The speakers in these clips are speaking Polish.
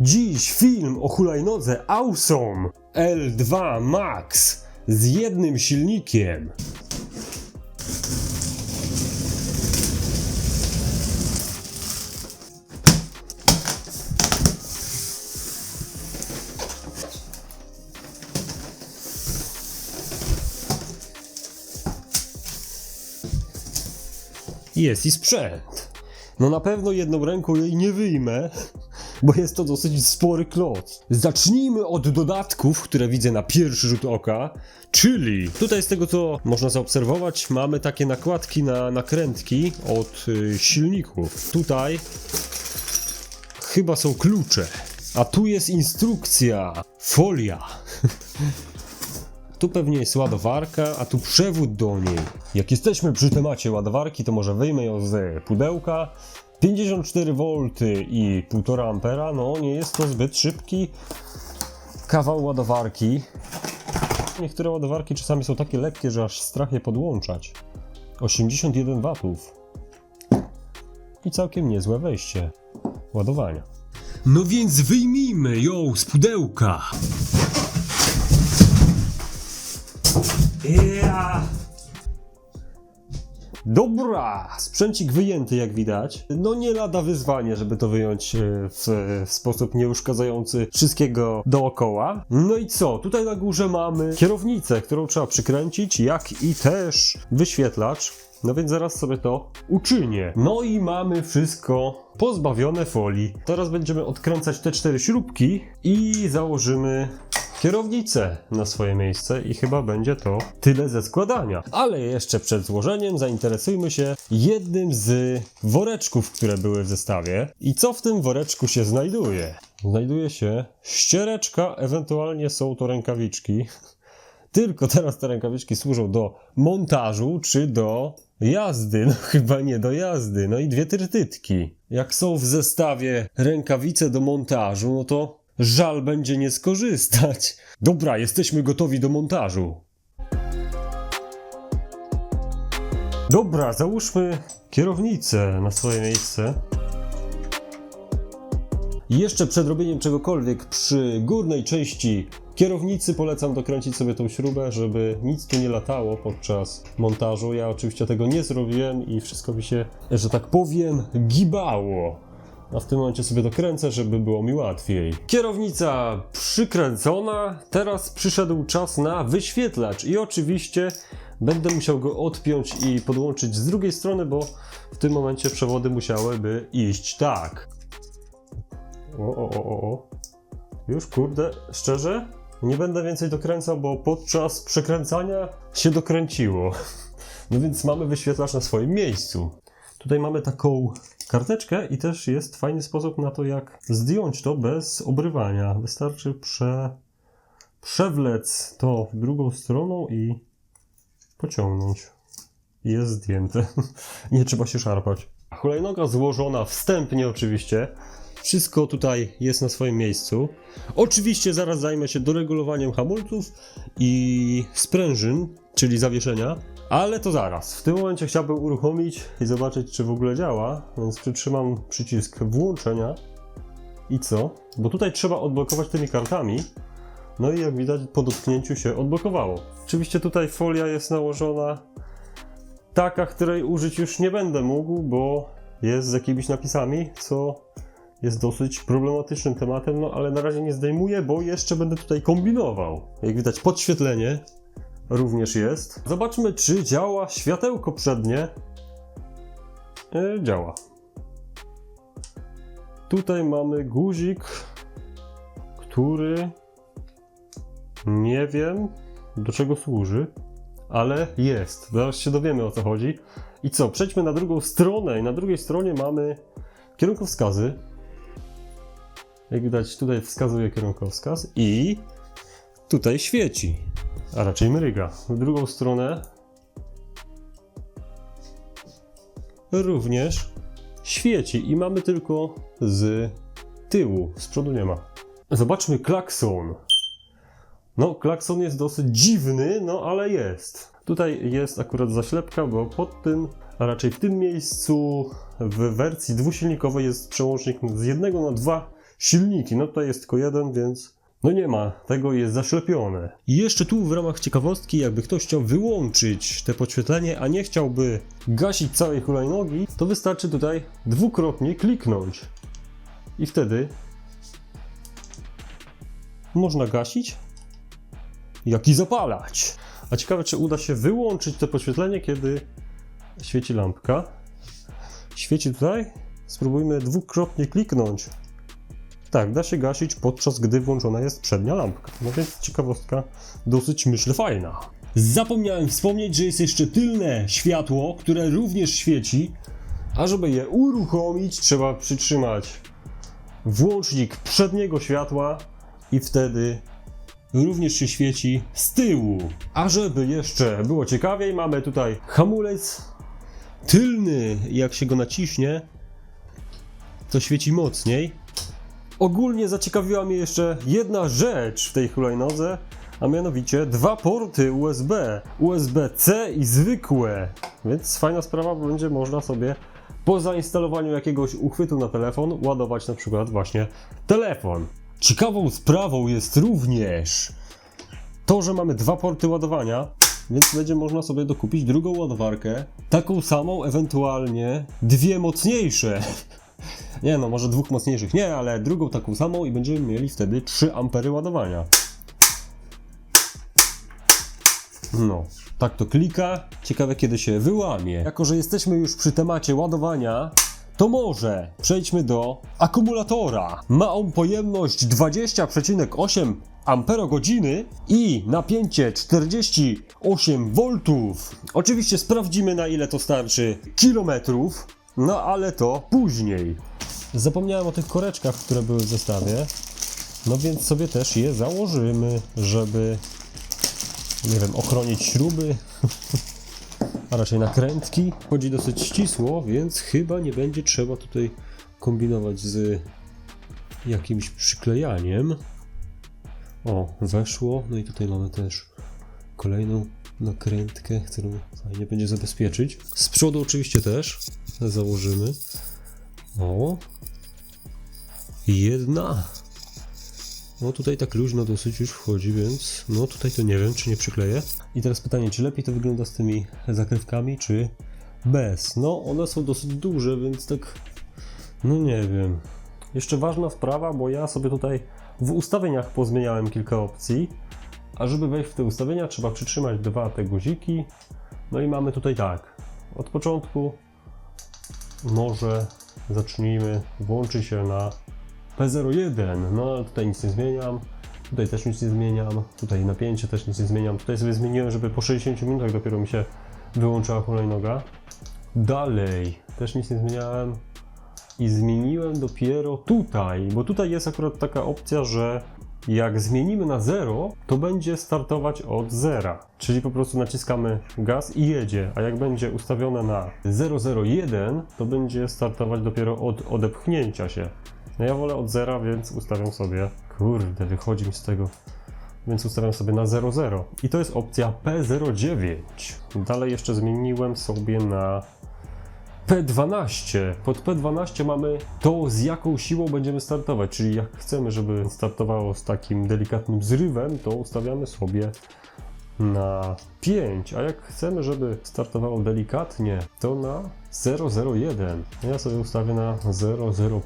Dziś film o hulajnodze Awesome L2 Max z jednym silnikiem. Jest i sprzęt. No na pewno jedną ręką jej nie wyjmę, bo jest to dosyć spory kloc. Zacznijmy od dodatków, które widzę na pierwszy rzut oka, czyli tutaj z tego co można zaobserwować, mamy takie nakładki na nakrętki od y, silników. Tutaj chyba są klucze, a tu jest instrukcja, folia. Tu pewnie jest ładowarka, a tu przewód do niej. Jak jesteśmy przy temacie ładowarki, to może wyjmę ją z pudełka. 54V i 1,5 ampera, no nie jest to zbyt szybki kawał ładowarki. Niektóre ładowarki czasami są takie lekkie, że aż strach je podłączać. 81 W. I całkiem niezłe wejście ładowania. No więc wyjmijmy ją z pudełka. Ja. Dobra, sprzęcik wyjęty jak widać. No nie lada wyzwanie, żeby to wyjąć e, w, w sposób nieuszkadzający wszystkiego dookoła. No i co? Tutaj na górze mamy kierownicę, którą trzeba przykręcić, jak i też wyświetlacz. No więc zaraz sobie to uczynię. No i mamy wszystko pozbawione folii. Teraz będziemy odkręcać te cztery śrubki i założymy kierownicę na swoje miejsce i chyba będzie to tyle ze składania. Ale jeszcze przed złożeniem zainteresujmy się jednym z woreczków, które były w zestawie. I co w tym woreczku się znajduje? Znajduje się ściereczka, ewentualnie są to rękawiczki. Tylko teraz te rękawiczki służą do montażu czy do jazdy. No chyba nie do jazdy. No i dwie trytytki. Jak są w zestawie rękawice do montażu, no to żal będzie nie skorzystać. Dobra, jesteśmy gotowi do montażu. Dobra, załóżmy kierownicę na swoje miejsce. Jeszcze przed robieniem czegokolwiek przy górnej części kierownicy polecam dokręcić sobie tą śrubę, żeby nic tu nie latało podczas montażu. Ja oczywiście tego nie zrobiłem i wszystko mi się, że tak powiem, gibało. A w tym momencie sobie dokręcę, żeby było mi łatwiej. Kierownica przykręcona, teraz przyszedł czas na wyświetlacz i oczywiście będę musiał go odpiąć i podłączyć z drugiej strony, bo w tym momencie przewody musiałyby iść tak. O, o, o, o. Już kurde, szczerze? Nie będę więcej dokręcał, bo podczas przekręcania się dokręciło. No więc mamy wyświetlacz na swoim miejscu. Tutaj mamy taką karteczkę i też jest fajny sposób na to, jak zdjąć to bez obrywania. Wystarczy prze... przewlec to drugą stroną i pociągnąć. Jest zdjęte. Nie trzeba się szarpać. Hulajnoga złożona wstępnie oczywiście. Wszystko tutaj jest na swoim miejscu. Oczywiście zaraz zajmę się doregulowaniem hamulców i sprężyn, czyli zawieszenia. Ale to zaraz. W tym momencie chciałbym uruchomić i zobaczyć, czy w ogóle działa, więc przytrzymam przycisk włączenia. I co? Bo tutaj trzeba odblokować tymi kartami. No i jak widać, po dotknięciu się odblokowało. Oczywiście tutaj folia jest nałożona taka, której użyć już nie będę mógł, bo jest z jakimiś napisami, co jest dosyć problematycznym tematem, no ale na razie nie zdejmuję, bo jeszcze będę tutaj kombinował. Jak widać, podświetlenie również jest. Zobaczmy, czy działa światełko przednie. E, działa. Tutaj mamy guzik, który nie wiem do czego służy, ale jest. Zaraz się dowiemy o co chodzi. I co, przejdźmy na drugą stronę i na drugiej stronie mamy kierunkowskazy. Jak widać, tutaj wskazuje kierunkowskaz i tutaj świeci, a raczej mryga. W drugą stronę również świeci i mamy tylko z tyłu, z przodu nie ma. Zobaczmy klakson. No, klakson jest dosyć dziwny, no ale jest. Tutaj jest akurat zaślepka, bo pod tym, a raczej w tym miejscu w wersji dwusilnikowej jest przełącznik z jednego na dwa silniki. No tutaj jest tylko jeden, więc no nie ma, tego jest zaślepione. I jeszcze tu w ramach ciekawostki, jakby ktoś chciał wyłączyć te podświetlenie, a nie chciałby gasić całej hulajnogi, to wystarczy tutaj dwukrotnie kliknąć. I wtedy można gasić, jak i zapalać. A ciekawe, czy uda się wyłączyć to podświetlenie, kiedy świeci lampka. Świeci tutaj. Spróbujmy dwukrotnie kliknąć. Tak, da się gasić podczas gdy włączona jest przednia lampka. No więc ciekawostka dosyć myślę fajna. Zapomniałem wspomnieć, że jest jeszcze tylne światło, które również świeci. A żeby je uruchomić, trzeba przytrzymać włącznik przedniego światła i wtedy również się świeci z tyłu. A żeby jeszcze było ciekawiej, mamy tutaj hamulec tylny. Jak się go naciśnie, to świeci mocniej. Ogólnie zaciekawiła mnie jeszcze jedna rzecz w tej hulajnodze, a mianowicie dwa porty USB. USB-C i zwykłe. Więc fajna sprawa, będzie można sobie po zainstalowaniu jakiegoś uchwytu na telefon ładować na przykład właśnie telefon. Ciekawą sprawą jest również to, że mamy dwa porty ładowania, więc będzie można sobie dokupić drugą ładowarkę, taką samą, ewentualnie dwie mocniejsze. Nie no, może dwóch mocniejszych nie, ale drugą taką samą i będziemy mieli wtedy 3 ampery ładowania. No, tak to klika. Ciekawe kiedy się wyłamie. Jako, że jesteśmy już przy temacie ładowania, to może przejdźmy do akumulatora. Ma on pojemność 20,8 amperogodziny i napięcie 48 V. Oczywiście sprawdzimy na ile to starczy kilometrów, no ale to później. Zapomniałem o tych koreczkach, które były w zestawie. No więc sobie też je założymy, żeby nie wiem, ochronić śruby, a raczej nakrętki. Chodzi dosyć ścisło, więc chyba nie będzie trzeba tutaj kombinować z jakimś przyklejaniem. O, weszło. No i tutaj mamy też kolejną nakrętkę, którą fajnie będzie zabezpieczyć. Z przodu oczywiście też założymy. O, jedna. No tutaj tak luźno dosyć już wchodzi, więc no tutaj to nie wiem, czy nie przykleję. I teraz pytanie, czy lepiej to wygląda z tymi zakrywkami, czy bez? No one są dosyć duże, więc tak no nie wiem. Jeszcze ważna sprawa, bo ja sobie tutaj w ustawieniach pozmieniałem kilka opcji, a żeby wejść w te ustawienia trzeba przytrzymać dwa te guziki. No i mamy tutaj tak, od początku może zacznijmy, włączy się na P01, no tutaj nic nie zmieniam, tutaj też nic nie zmieniam, tutaj napięcie też nic nie zmieniam, tutaj sobie zmieniłem, żeby po 60 minutach dopiero mi się wyłączyła hulajnoga. Dalej, też nic nie zmieniałem i zmieniłem dopiero tutaj, bo tutaj jest akurat taka opcja, że jak zmienimy na 0, to będzie startować od zera. Czyli po prostu naciskamy gaz i jedzie, a jak będzie ustawione na 001, to będzie startować dopiero od odepchnięcia się. No ja wolę od zera, więc ustawiam sobie, kurde, wychodzi mi z tego, więc ustawiam sobie na 00. I to jest opcja P09. Dalej jeszcze zmieniłem sobie na P12. Pod P12 mamy to, z jaką siłą będziemy startować, czyli jak chcemy, żeby startowało z takim delikatnym zrywem, to ustawiamy sobie na 5, a jak chcemy, żeby startowało delikatnie, to na 001. Ja sobie ustawię na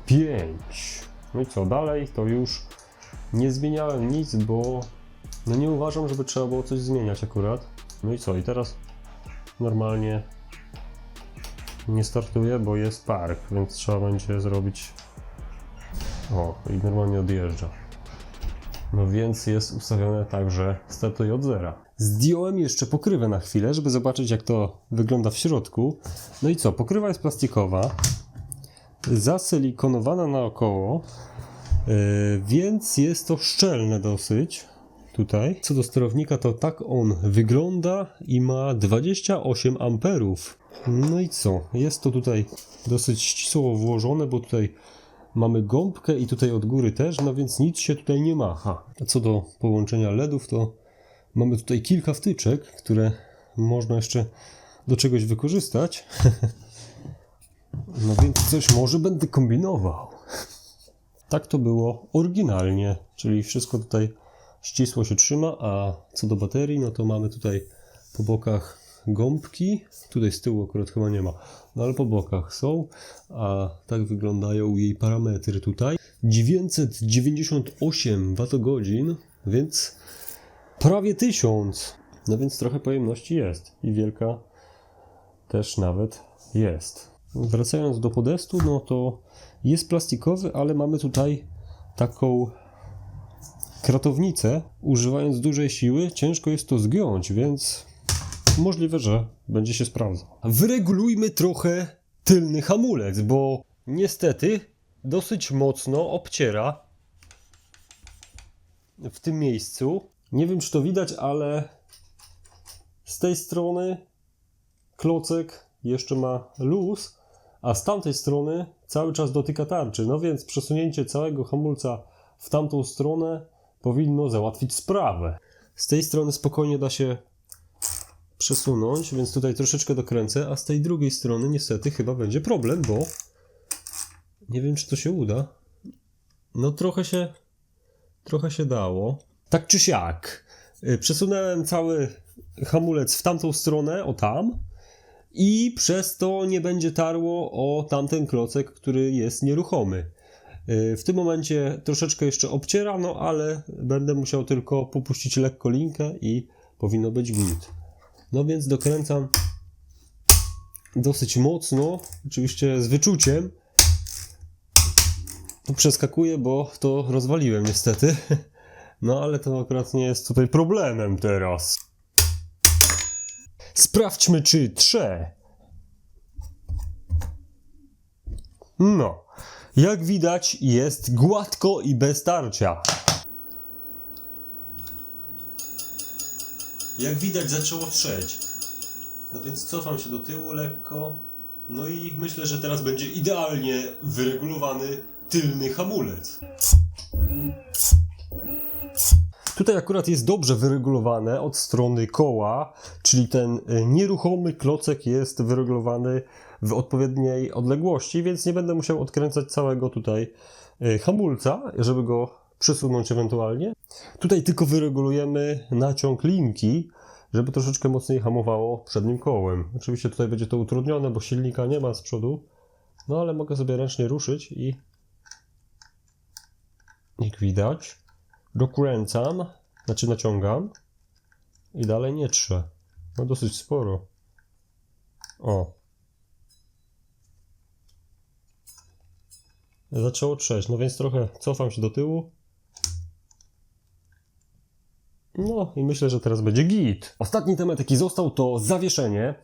005. No i co, dalej to już nie zmieniałem nic, bo no nie uważam, żeby trzeba było coś zmieniać akurat. No i co, i teraz normalnie nie startuje, bo jest park, więc trzeba będzie zrobić. O, i normalnie odjeżdża. No więc jest ustawione tak, że startuje od zera. Zdjąłem jeszcze pokrywę na chwilę, żeby zobaczyć jak to wygląda w środku. No i co, pokrywa jest plastikowa, zasilikonowana naokoło, yy, więc jest to szczelne dosyć. Tutaj. Co do sterownika, to tak on wygląda i ma 28 amperów. No i co? Jest to tutaj dosyć ścisło włożone, bo tutaj mamy gąbkę i tutaj od góry też, no więc nic się tutaj nie macha. A co do połączenia LEDów, to mamy tutaj kilka wtyczek, które można jeszcze do czegoś wykorzystać. No więc coś może będę kombinował. tak to było oryginalnie, czyli wszystko tutaj ścisło się trzyma, a co do baterii, no to mamy tutaj po bokach gąbki, tutaj z tyłu akurat chyba nie ma, no ale po bokach są, a tak wyglądają jej parametry tutaj. 998 Wh, więc prawie 1000, no więc trochę pojemności jest i wielka też nawet jest. Wracając do podestu, no to jest plastikowy, ale mamy tutaj taką kratownicę. Używając dużej siły, ciężko jest to zgiąć, więc możliwe, że będzie się sprawdzał. Wyregulujmy trochę tylny hamulec, bo niestety dosyć mocno obciera w tym miejscu. Nie wiem, czy to widać, ale z tej strony klocek jeszcze ma luz, a z tamtej strony cały czas dotyka tarczy. No więc przesunięcie całego hamulca w tamtą stronę powinno załatwić sprawę. Z tej strony spokojnie da się przesunąć, więc tutaj troszeczkę dokręcę, a z tej drugiej strony niestety chyba będzie problem, bo nie wiem, czy to się uda. No trochę się trochę się dało. Tak czy siak, y, przesunąłem cały hamulec w tamtą stronę, o tam, i przez to nie będzie tarło o tamten klocek, który jest nieruchomy. Y, W tym momencie troszeczkę jeszcze obciera, no ale będę musiał tylko popuścić lekko linkę i powinno być git. No więc dokręcam dosyć mocno, oczywiście z wyczuciem. Tu przeskakuję, bo to rozwaliłem niestety. No ale to akurat nie jest tutaj problemem teraz. Sprawdźmy, czy trze. No, jak widać, jest gładko i bez tarcia. Jak widać, zaczęło trzeć. No więc cofam się do tyłu lekko. No i myślę, że teraz będzie idealnie wyregulowany tylny hamulec. Tutaj akurat jest dobrze wyregulowane od strony koła, czyli ten y, nieruchomy klocek jest wyregulowany w odpowiedniej odległości, więc nie będę musiał odkręcać całego tutaj y, hamulca, żeby go przesunąć ewentualnie. Tutaj tylko wyregulujemy naciąg linki, żeby troszeczkę mocniej hamowało przednim kołem. Oczywiście tutaj będzie to utrudnione, bo silnika nie ma z przodu, no ale mogę sobie ręcznie ruszyć i jak widać dokręcam, znaczy naciągam i dalej nie trze. No dosyć sporo. O. Zaczęło trzeć, no więc trochę cofam się do tyłu. No i myślę, że teraz będzie git. Ostatni temat, jaki został, to zawieszenie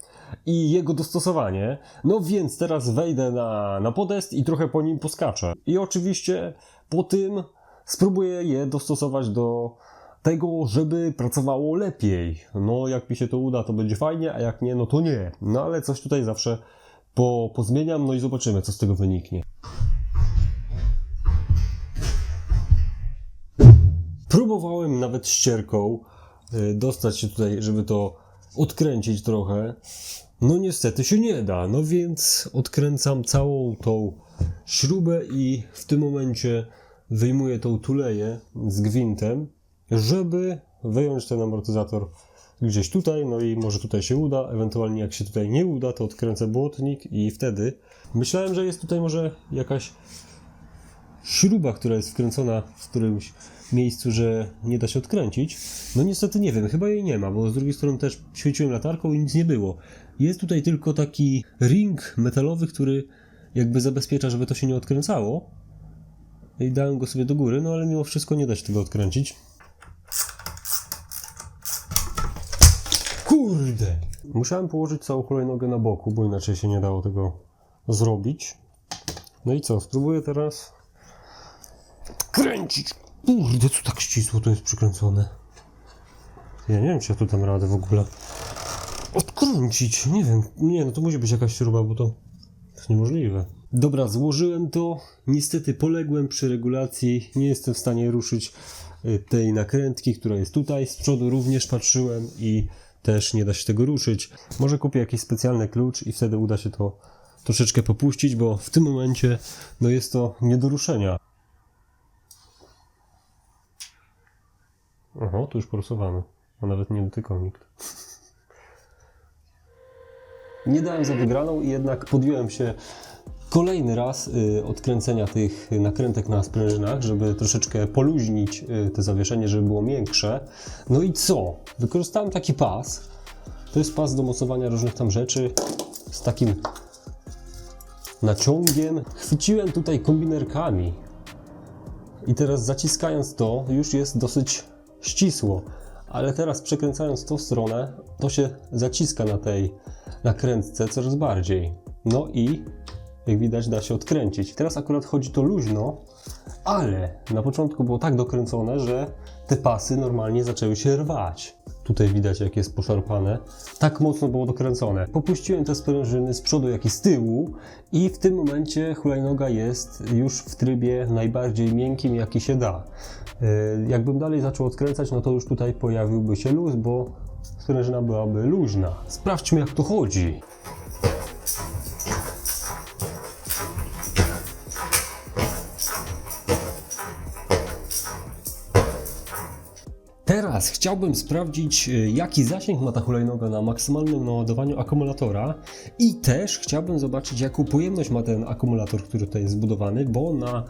i jego dostosowanie. No więc teraz wejdę na, na podest i trochę po nim poskaczę. I oczywiście po tym spróbuję je dostosować do tego, żeby pracowało lepiej. No jak mi się to uda, to będzie fajnie, a jak nie, no to nie. No ale coś tutaj zawsze po, pozmieniam, no i zobaczymy, co z tego wyniknie. Próbowałem nawet ścierką y, dostać się tutaj, żeby to odkręcić trochę. No niestety się nie da, no więc odkręcam całą tą śrubę i w tym momencie wyjmuję tą tuleję z gwintem, żeby wyjąć ten amortyzator gdzieś tutaj, no i może tutaj się uda, ewentualnie jak się tutaj nie uda, to odkręcę błotnik i wtedy myślałem, że jest tutaj może jakaś śruba, która jest wkręcona w którymś miejscu, że nie da się odkręcić. No niestety nie wiem, chyba jej nie ma, bo z drugiej strony też świeciłem latarką i nic nie było. Jest tutaj tylko taki ring metalowy, który jakby zabezpiecza, żeby to się nie odkręcało. I dałem go sobie do góry, no ale mimo wszystko nie da się tego odkręcić. Kurde! Musiałem położyć całą hulajnogę na boku, bo inaczej się nie dało tego zrobić. No i co? Spróbuję teraz kręcić. Kurde, co tak ścisło to jest przykręcone. Ja nie wiem, czy ja tu dam radę w ogóle odkręcić. Nie wiem. Nie, no to musi być jakaś śruba, bo to jest niemożliwe. Dobra, złożyłem to. Niestety poległem przy regulacji. Nie jestem w stanie ruszyć y, tej nakrętki, która jest tutaj. Z przodu również patrzyłem i też nie da się tego ruszyć. Może kupię jakiś specjalny klucz i wtedy uda się to troszeczkę popuścić, bo w tym momencie no jest to nie do ruszenia. Oho, tu już porysowano. A nawet nie dotykał nikt. Nie dałem za wygraną i jednak podjąłem się kolejny raz y, odkręcenia tych nakrętek na sprężynach, żeby troszeczkę poluźnić y, to zawieszenie, żeby było miększe. No i co? Wykorzystałem taki pas. To jest pas do mocowania różnych tam rzeczy z takim naciągiem. Chwyciłem tutaj kombinerkami i teraz zaciskając to już jest dosyć ścisło, ale teraz przekręcając tą stronę to się zaciska na tej nakrętce coraz bardziej. No i jak widać da się odkręcić. Teraz akurat chodzi to luźno, ale na początku było tak dokręcone, że te pasy normalnie zaczęły się rwać. Tutaj widać jak jest poszarpane. Tak mocno było dokręcone. Popuściłem te sprężyny z przodu jak i z tyłu i w tym momencie hulajnoga jest już w trybie najbardziej miękkim jaki się da. Yy, Jakbym dalej zaczął odkręcać, no to już tutaj pojawiłby się luz, bo sprężyna byłaby luźna. Sprawdźmy jak to chodzi. Teraz chciałbym sprawdzić, y, jaki zasięg ma ta hulajnoga na maksymalnym naładowaniu akumulatora i też chciałbym zobaczyć, jaką pojemność ma ten akumulator, który tutaj jest zbudowany, bo na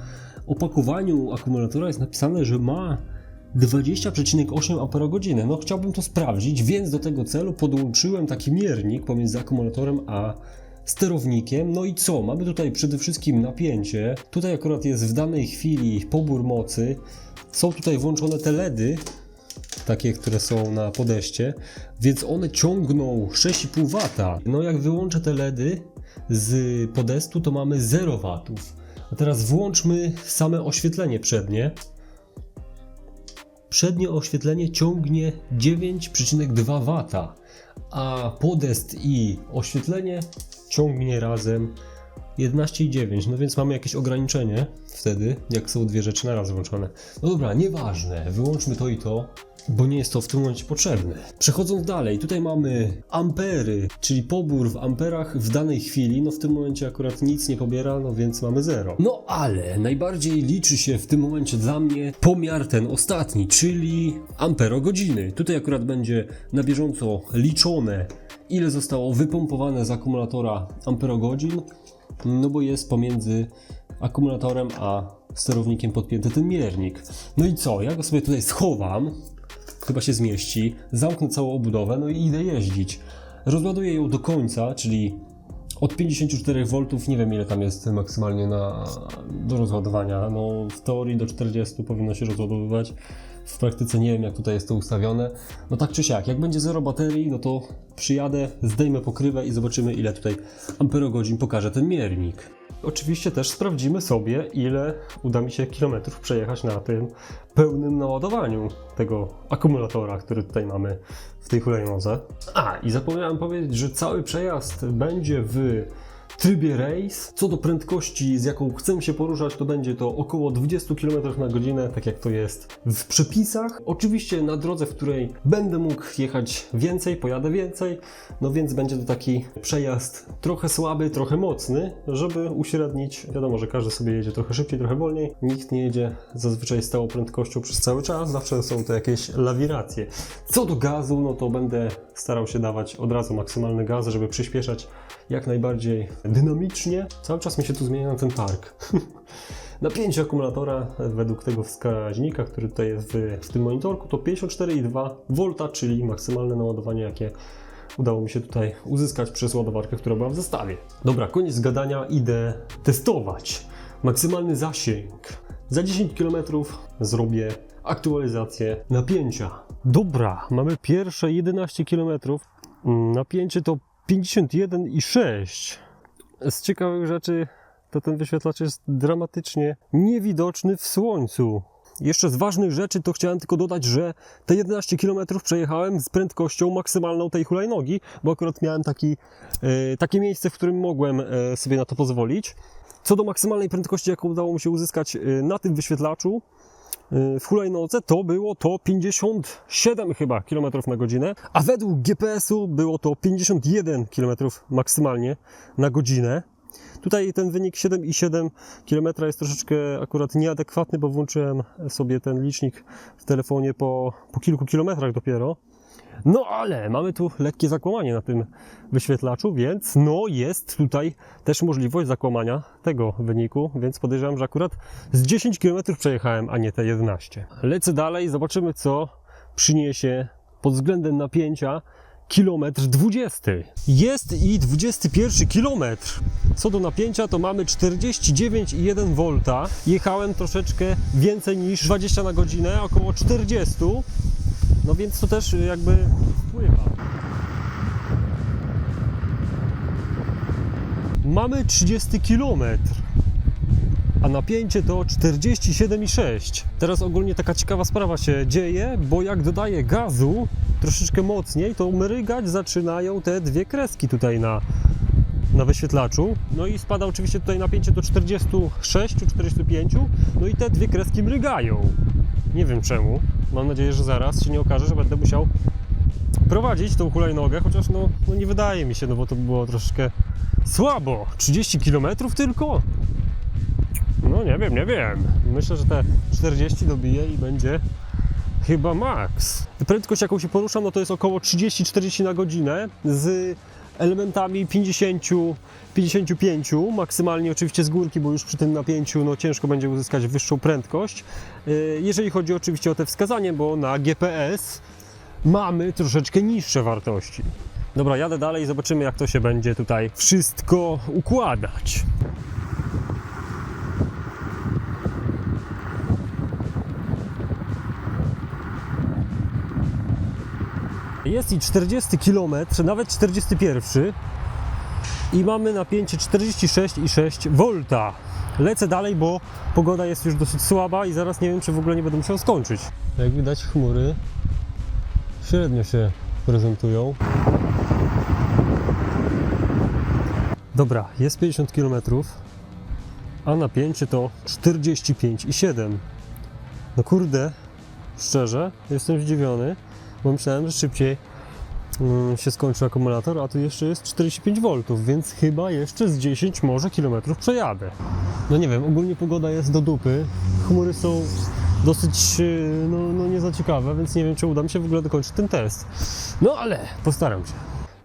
opakowaniu akumulatora jest napisane, że ma 20,8 Ah. No chciałbym to sprawdzić, więc do tego celu podłączyłem taki miernik pomiędzy akumulatorem a sterownikiem. No i co? Mamy tutaj przede wszystkim napięcie. Tutaj akurat jest w danej chwili pobór mocy. Są tutaj włączone te LEDy, takie, które są na podejście, więc one ciągną 6,5 W. No jak wyłączę te LEDy z podestu, to mamy 0 W. A teraz włączmy same oświetlenie przednie. Przednie oświetlenie ciągnie 9,2 W, a podest i oświetlenie ciągnie razem 11,9, no więc mamy jakieś ograniczenie wtedy, jak są dwie rzeczy naraz włączone. No dobra, nieważne, wyłączmy to i to, bo nie jest to w tym momencie potrzebne. Przechodząc dalej, tutaj mamy ampery, czyli pobór w amperach w danej chwili, no w tym momencie akurat nic nie pobiera, no więc mamy zero. No ale najbardziej liczy się w tym momencie dla mnie pomiar ten ostatni, czyli amperogodziny. Tutaj akurat będzie na bieżąco liczone, ile zostało wypompowane z akumulatora amperogodzin, no bo jest pomiędzy akumulatorem a sterownikiem podpięty ten miernik. No i co? Ja go sobie tutaj schowam, chyba się zmieści, zamknę całą obudowę, no i idę jeździć. Rozładuję ją do końca, czyli od 54 V, nie wiem ile tam jest maksymalnie na, do rozładowania. No w teorii do 40 powinno się rozładowywać. W praktyce nie wiem jak tutaj jest to ustawione. No tak czy siak, jak będzie zero baterii, no to przyjadę, zdejmę pokrywę i zobaczymy ile tutaj amperogodzin pokaże ten miernik. Oczywiście też sprawdzimy sobie, ile uda mi się kilometrów przejechać na tym pełnym naładowaniu tego akumulatora, który tutaj mamy w tej hulajnodze. A, i zapomniałem powiedzieć, że cały przejazd będzie w trybie race. Co do prędkości, z jaką chcę się poruszać, to będzie to około 20 km na godzinę, tak jak to jest w przepisach. Oczywiście na drodze, w której będę mógł jechać więcej, pojadę więcej, no więc będzie to taki przejazd trochę słaby, trochę mocny, żeby uśrednić. Wiadomo, że każdy sobie jedzie trochę szybciej, trochę wolniej. Nikt nie jedzie zazwyczaj stałą prędkością przez cały czas, zawsze są to jakieś lawiracje. Co do gazu, no to będę starał się dawać od razu maksymalny gaz, żeby przyspieszać jak najbardziej dynamicznie. Cały czas mi się tu zmienia ten park. Napięcie akumulatora według tego wskaźnika, który tutaj jest w, w tym monitorku, to 54,2 V, czyli maksymalne naładowanie, jakie udało mi się tutaj uzyskać przez ładowarkę, która była w zestawie. Dobra, koniec gadania, idę testować. Maksymalny zasięg. Za 10 km zrobię aktualizację napięcia. Dobra, mamy pierwsze 11 km. Napięcie to 51,6. Z ciekawych rzeczy to ten wyświetlacz jest dramatycznie niewidoczny w słońcu. Jeszcze z ważnych rzeczy to chciałem tylko dodać, że te 11 km przejechałem z prędkością maksymalną tej hulajnogi, bo akurat miałem taki, e, takie miejsce, w którym mogłem e, sobie na to pozwolić. Co do maksymalnej prędkości, jaką udało mi się uzyskać e, na tym wyświetlaczu, w hulajnodze to było to 57 chyba km na godzinę, a według GPS-u było to 51 km maksymalnie na godzinę. Tutaj ten wynik 7,7 km jest troszeczkę akurat nieadekwatny, bo włączyłem sobie ten licznik w telefonie po, po kilku kilometrach dopiero. No ale mamy tu lekkie zakłamanie na tym wyświetlaczu, więc no jest tutaj też możliwość zakłamania tego wyniku, więc podejrzewam, że akurat z 10 km przejechałem, a nie te 11. Lecę dalej, zobaczymy co przyniesie pod względem napięcia kilometr 20. Jest i 21 kilometr. Co do napięcia to mamy 49,1 V. Jechałem troszeczkę więcej niż 20 na godzinę, około 40. No więc to też jakby wpływa. Mamy 30 km, a napięcie to 47,6. Teraz ogólnie taka ciekawa sprawa się dzieje, bo jak dodaję gazu troszeczkę mocniej, to mrygać zaczynają te dwie kreski tutaj na, na wyświetlaczu. No i spada oczywiście tutaj napięcie do 46, 45, no i te dwie kreski mrygają. Nie wiem czemu. Mam nadzieję, że zaraz się nie okaże, że będę musiał prowadzić tą hulajnogę, chociaż no, no nie wydaje mi się, no bo to by było troszkę słabo. 30 km tylko? No nie wiem, nie wiem. Myślę, że te 40 dobije i będzie chyba max. Prędkość jaką się poruszam, no to jest około 30-40 na godzinę z elementami 50, 55, maksymalnie oczywiście z górki, bo już przy tym napięciu no, ciężko będzie uzyskać wyższą prędkość. Yy, Jeżeli chodzi oczywiście o te wskazanie, bo na GPS mamy troszeczkę niższe wartości. Dobra, jadę dalej i zobaczymy jak to się będzie tutaj wszystko układać. Jest i 40 km, nawet 41 i mamy napięcie 46,6 V. Lecę dalej, bo pogoda jest już dosyć słaba i zaraz nie wiem, czy w ogóle nie będę musiał skończyć. Jak widać, chmury średnio się prezentują. Dobra, jest 50 km, a napięcie to 45,7. No kurde, szczerze, jestem zdziwiony, bo myślałem, że szybciej się skończy akumulator, a tu jeszcze jest 45 V, więc chyba jeszcze z 10 może kilometrów przejadę. No nie wiem, ogólnie pogoda jest do dupy, chmury są dosyć yy, no, no nie za ciekawe, więc nie wiem, czy uda mi się w ogóle dokończyć ten test. No ale postaram się.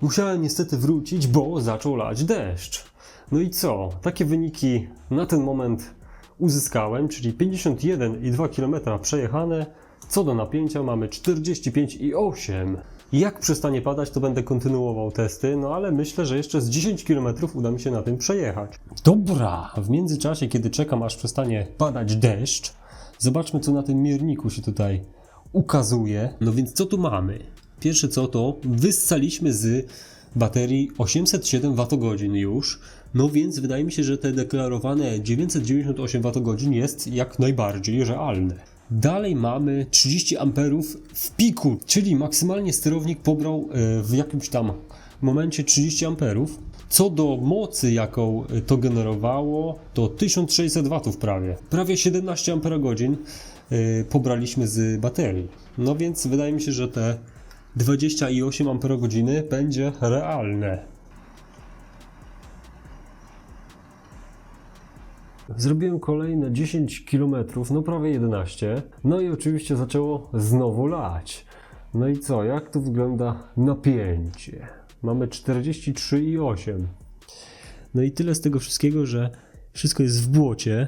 Musiałem niestety wrócić, bo zaczął lać deszcz. No i co? Takie wyniki na ten moment uzyskałem, czyli 51,2 km przejechane. Co do napięcia mamy 45,8. Jak przestanie padać, to będę kontynuował testy, no ale myślę, że jeszcze z 10 km uda mi się na tym przejechać. Dobra, w międzyczasie, kiedy czekam aż przestanie padać deszcz, zobaczmy co na tym mierniku się tutaj ukazuje. No więc co tu mamy? Pierwsze co to wyssaliśmy z baterii 807 Wh już, no więc wydaje mi się, że te deklarowane 998 Wh jest jak najbardziej realne. Dalej mamy 30 amperów w piku, czyli maksymalnie sterownik pobrał e, w jakimś tam momencie 30 amperów. Co do mocy, jaką e, to generowało, to 1600 W prawie. Prawie 17 Ah pobraliśmy z baterii. No więc wydaje mi się, że te 28 Ah będzie realne. Zrobiłem kolejne 10 km, no prawie 11. No i oczywiście zaczęło znowu lać. No i co, jak tu wygląda napięcie? Mamy 43,8. No i tyle z tego wszystkiego, że wszystko jest w błocie,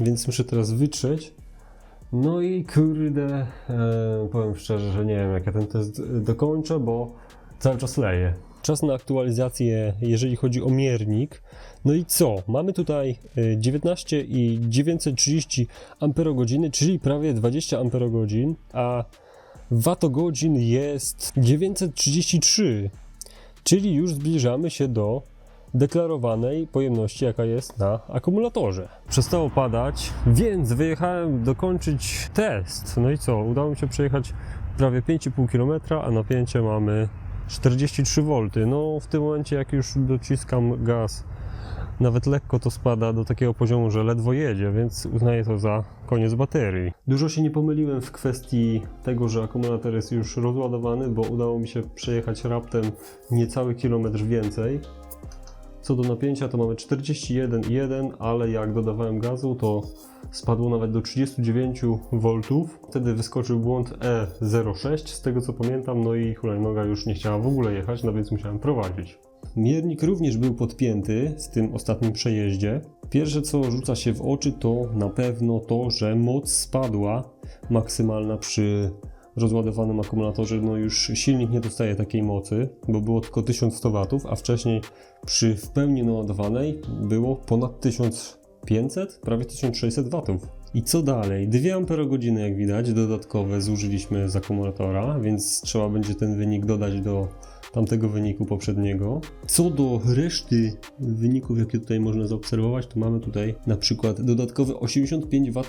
więc muszę teraz wytrzeć. No i kurde, e, powiem szczerze, że nie wiem jak ja ten test dokończę, bo cały czas leje. Czas na aktualizację, jeżeli chodzi o miernik. No i co? Mamy tutaj e, 19 i 930 Ah, czyli prawie 20 Ah, a watogodzin jest 933, czyli już zbliżamy się do deklarowanej pojemności, jaka jest na akumulatorze. Przestało padać, więc wyjechałem dokończyć test. No i co? Udało mi się przejechać prawie 5,5 km, a napięcie mamy 43 V. No w tym momencie, jak już dociskam gaz, nawet lekko to spada do takiego poziomu, że ledwo jedzie, więc uznaję to za koniec baterii. Dużo się nie pomyliłem w kwestii tego, że akumulator jest już rozładowany, bo udało mi się przejechać raptem niecały kilometr więcej Co do napięcia to mamy 41,1, ale jak dodawałem gazu to spadło nawet do 39 V. Wtedy wyskoczył błąd E06 z tego co pamiętam, no i hulajnoga już nie chciała w ogóle jechać, no więc musiałem prowadzić. Miernik również był podpięty w tym ostatnim przejeździe. Pierwsze co rzuca się w oczy to na pewno to, że moc spadła maksymalna przy rozładowanym akumulatorze. No już silnik nie dostaje takiej mocy, bo było tylko 1100 W, a wcześniej przy w pełni naładowanej było ponad 1500, prawie 1600 W. I co dalej? 2 Ah jak widać dodatkowe zużyliśmy z akumulatora, więc trzeba będzie ten wynik dodać do tamtego wyniku poprzedniego. Co do reszty wyników, jakie tutaj można zaobserwować, to mamy tutaj na przykład dodatkowe 85 Wh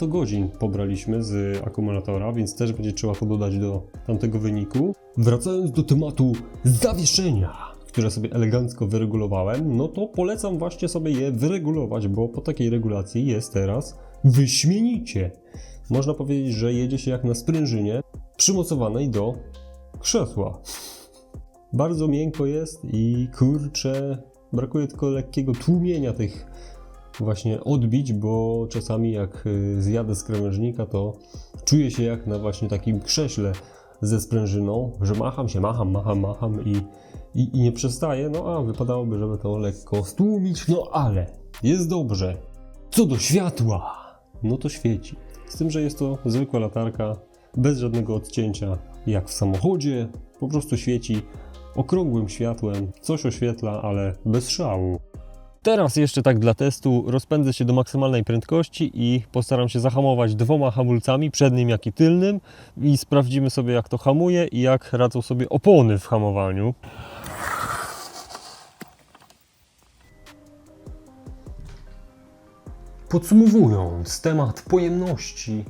pobraliśmy z akumulatora, więc też będzie trzeba to dodać do tamtego wyniku. Wracając do tematu zawieszenia, które sobie elegancko wyregulowałem, no to polecam właśnie sobie je wyregulować, bo po takiej regulacji jest teraz wyśmienicie. Można powiedzieć, że jedzie się jak na sprężynie przymocowanej do krzesła. Bardzo miękko jest i kurczę, brakuje tylko lekkiego tłumienia tych właśnie odbić, bo czasami jak y, zjadę z krawężnika, to czuję się jak na właśnie takim krześle ze sprężyną, że macham się, macham, macham, macham i, i, i nie przestaję, no a wypadałoby, żeby to lekko stłumić, no ale jest dobrze. Co do światła, no to świeci. Z tym, że jest to zwykła latarka, bez żadnego odcięcia, jak w samochodzie, po prostu świeci okrągłym światłem, coś oświetla, ale bez szału. Teraz jeszcze tak dla testu rozpędzę się do maksymalnej prędkości i postaram się zahamować dwoma hamulcami, przednim jak i tylnym i sprawdzimy sobie jak to hamuje i jak radzą sobie opony w hamowaniu. Podsumowując temat pojemności,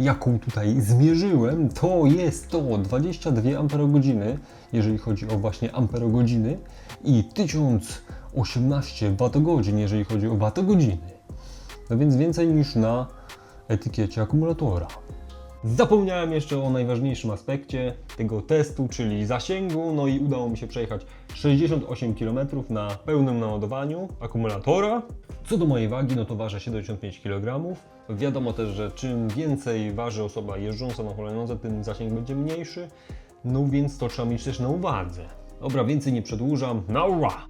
jaką tutaj zmierzyłem, to jest to 22 Ah, jeżeli chodzi o właśnie amperogodziny i 1018 Wh, jeżeli chodzi o watogodziny. No więc więcej niż na etykiecie akumulatora. Zapomniałem jeszcze o najważniejszym aspekcie tego testu, czyli zasięgu. No i udało mi się przejechać 68 km na pełnym naładowaniu akumulatora. Co do mojej wagi, no to ważę 75 kg. Wiadomo też, że czym więcej waży osoba jeżdżąca na hulajnodze, tym zasięg będzie mniejszy. No więc to trzeba mieć też na uwadze. Dobra, więcej nie przedłużam. Na ura!